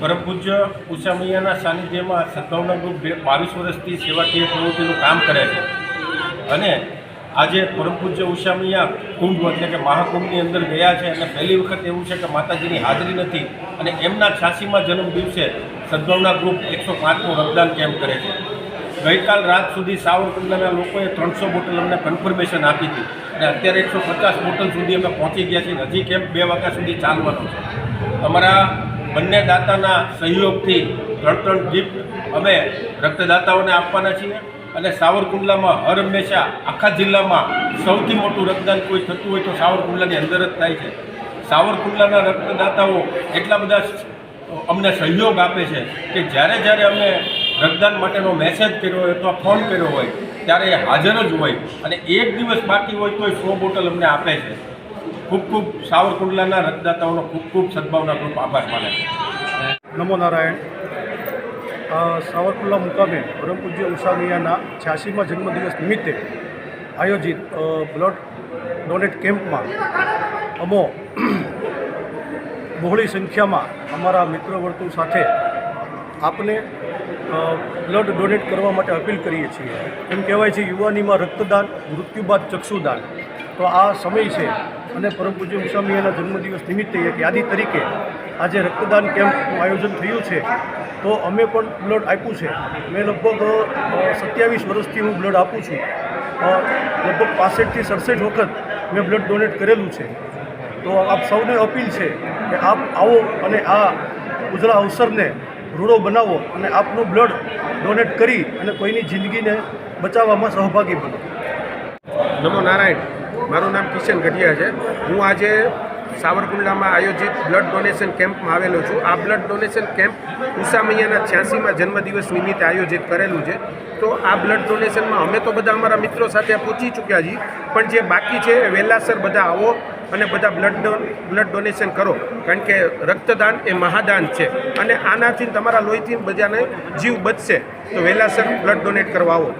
પરમ પૂજ્ય ઉષામૈયાના સાનિધ્યમાં સદભાવના ગ્રુપ બાવીસ વર્ષથી સેવાકીય પ્રવૃત્તિનું કામ કરે છે. અને આજે પરમ પૂજ્ય ઉષામૈયા કુંભ એટલે કે મહાકુંભની અંદર ગયા છે અને પહેલી વખત એવું છે કે માતાજીની હાજરી નથી અને એમના છ્યાસીમાં જન્મ દિવસે સદભાવના ગ્રુપ એકસો પાંચનું રક્તદાન કેમ્પ કરે છે. ગઈકાલ રાત સુધી સાવરકુંડલાના લોકોએ ત્રણસો બોટલ અમને કન્ફર્મેશન આપી હતી અને અત્યારે એકસો પચાસ બોટલ સુધી અમે પહોંચી ગયા છીએ હજી કેમ્પ બે વાગ્યા સુધી ચાલવાનો છે. અમારા બંને દાતાના સહયોગથી ત્રણ ગિફ્ટ અમે રક્તદાતાઓને આપવાના છીએ અને સાવરકુંડલામાં હર હંમેશા આખા જિલ્લામાં સૌથી મોટું રક્તદાન કોઈ થતું હોય તો સાવરકુંડલાની અંદર જ થાય છે. સાવરકુંડલાના રક્તદાતાઓ એટલા બધા અમને સહયોગ આપે છે કે જ્યારે જ્યારે અમે રક્તદાન માટેનો મેસેજ કર્યો હોય અથવા ફોન કર્યો હોય ત્યારે એ હાજર જ હોય અને એક દિવસ બાકી હોય તોય સો બોટલ અમને આપે છે. ખૂબ ખૂબ સાવરકુંડલાના રક્તદાતાઓનો ખૂબ ખૂબ સદભાવના ગ્રુપ આભાર માને નમો નારાયણ. સાવરકુંડલા મુકામે પરમ પૂજ્ય ઉષા છ્યાસીમાં જન્મદિવસ નિમિત્તે આયોજિત બ્લડ ડોનેટ કેમ્પમાં અમો બહોળી સંખ્યામાં અમારા મિત્ર વર્તુળ સાથે આપને બ્લડ ડોનેટ કરવા માટે અપીલ કરીએ છીએ. એમ કહેવાય છે, યુવાનીમાં રક્તદાન, મૃત્યુ બાદ ચક્ષુદાન. તો આ સમય છે અને પરમ પૂજ્ય ઉષામિયાના જન્મદિવસ નિમિત્તે એક યાદી તરીકે આજે રક્તદાન કેમ્પનું આયોજન થયું છે. તો અમે પણ બ્લડ આપ્યું છે. મેં લગભગ સત્યાવીસ વર્ષથી હું બ્લડ આપું છું. લગભગ પાસઠથી સડસઠ વખત મેં બ્લડ ડોનેટ કરેલું છે. તો આપ સૌને અપીલ છે કે આપ આવો અને આ ઉજળા અવસરને રૂડો બનાવો અને આપનું બ્લડ ડોનેટ કરી અને કોઈની જિંદગીને બચાવવામાં સહભાગી બનો. નમો નારાયણ, મારું નામ કિશન ગઢિયા છે. હું આજે સાવરકુંડલામાં આયોજિત બ્લડ ડોનેશન કેમ્પમાં આવેલો છું. આ બ્લડ ડોનેશન કેમ્પ ઉષા મૈયાના છ્યાસીમાં જન્મદિવસ નિમિત્તે આયોજિત કરેલું છે. તો આ બ્લડ ડોનેશનમાં અમે તો બધા અમારા મિત્રો સાથે પહોંચી ચૂક્યા છીએ. પણ જે બાકી છે વહેલાસર બધા આવો. અને બધા બ્લડ બ્લડ ડોનેશન કરો. કારણ કે રક્તદાન એ મહાદાન છે. અને આનાથી તમારા લોહીથી બધાને જીવ બચશે. તો વહેલાસર બ્લડ ડોનેટ કરવા આવો.